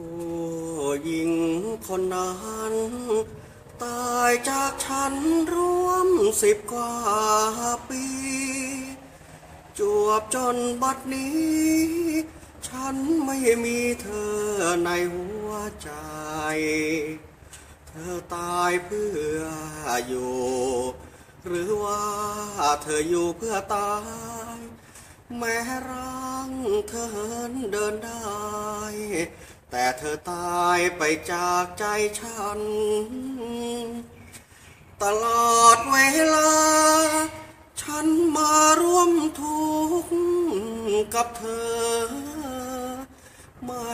ผู้หญิงคนนั้น ตายจากฉันร่วมสิบกว่าปี จวบจนบัดนี้ ฉันไม่มีเธอในหัวใจ เธอตายเพื่ออยู่ หรือว่าเธออยู่เพื่อตาย แม้ร่างเธอเดินได้ แต่เธอตายไปจากใจฉัน ตลอดเวลา ฉันมาร่วมทุกข์กับเธอ ไม่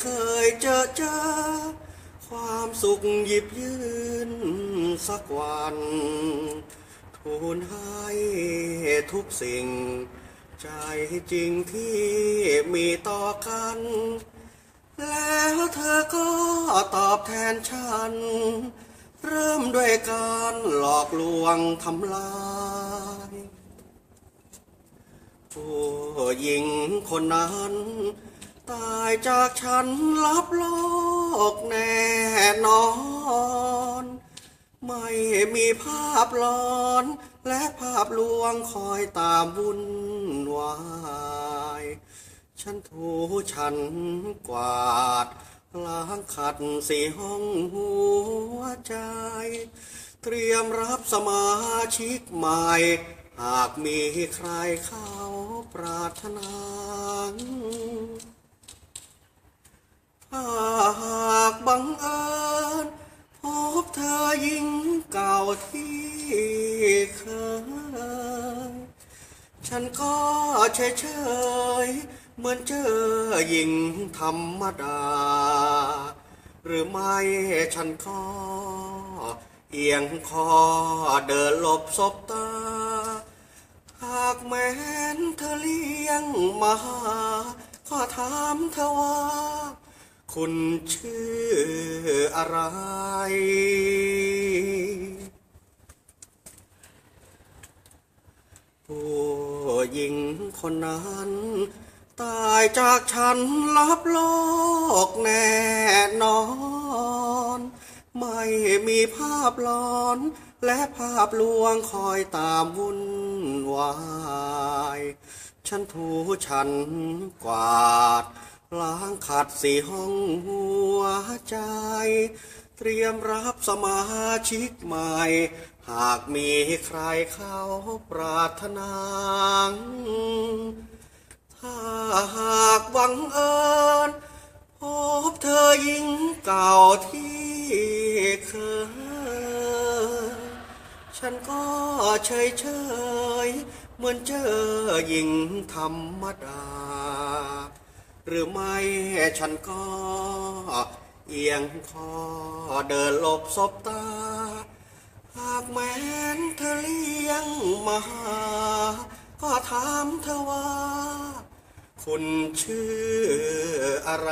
เคยเจอเจอ ความสุขหยิบยืนสักวัน ทูลให้ทุกสิ่ง ใจจริงที่มีต่อกัน แล้วเธอก็ตอบแทนฉัน เริ่มด้วยการหลอกลวงทำลายผู้หญิงคนนั้น ตายจากฉันลับโลกแน่นอน ไม่มีภาพหลอน และภาพลวงคอยตามวุ่นวาย ฉันถูฉันกวาดล้างขัดสีห้องหัวใจ เตรียมรับสมาชิกใหม่ หากมีใครเข้าปรารถนาหากบังเอิญพบเธอหญิงเก่าที่เคย ฉันก็เฉยเฉย เหมือนเจอหญิงธรรมดา หรือไม่ฉันก็เอียงคอเดินหลบศพตา หากแม้นเธอเลี้ยงมาก็ถามเธอว่า คุณชื่ออะไร ผู้หญิงคนนั้น ตายจากฉันลับโลกแน่นอน ไม่มีภาพหลอน และภาพลวงคอยตามวุ่นวาย ฉันถูฉันกวาด ล้างขัดสีห้องหัวใจ เตรียมรับสมาชิกใหม่ หากมีใครเข้าปรารถนาถ้า หากบังเอิญพบเธอหญิงเก่าที่เคยฉันก็เฉยเฉยเหมือนเจอหญิงธรรมดา หรือไม่ฉันก็เอียงคอเดินหลบศพตา หากแม้นเธอเลี้ยงมา ก็ถามเธอว่า คุณชื่ออะไร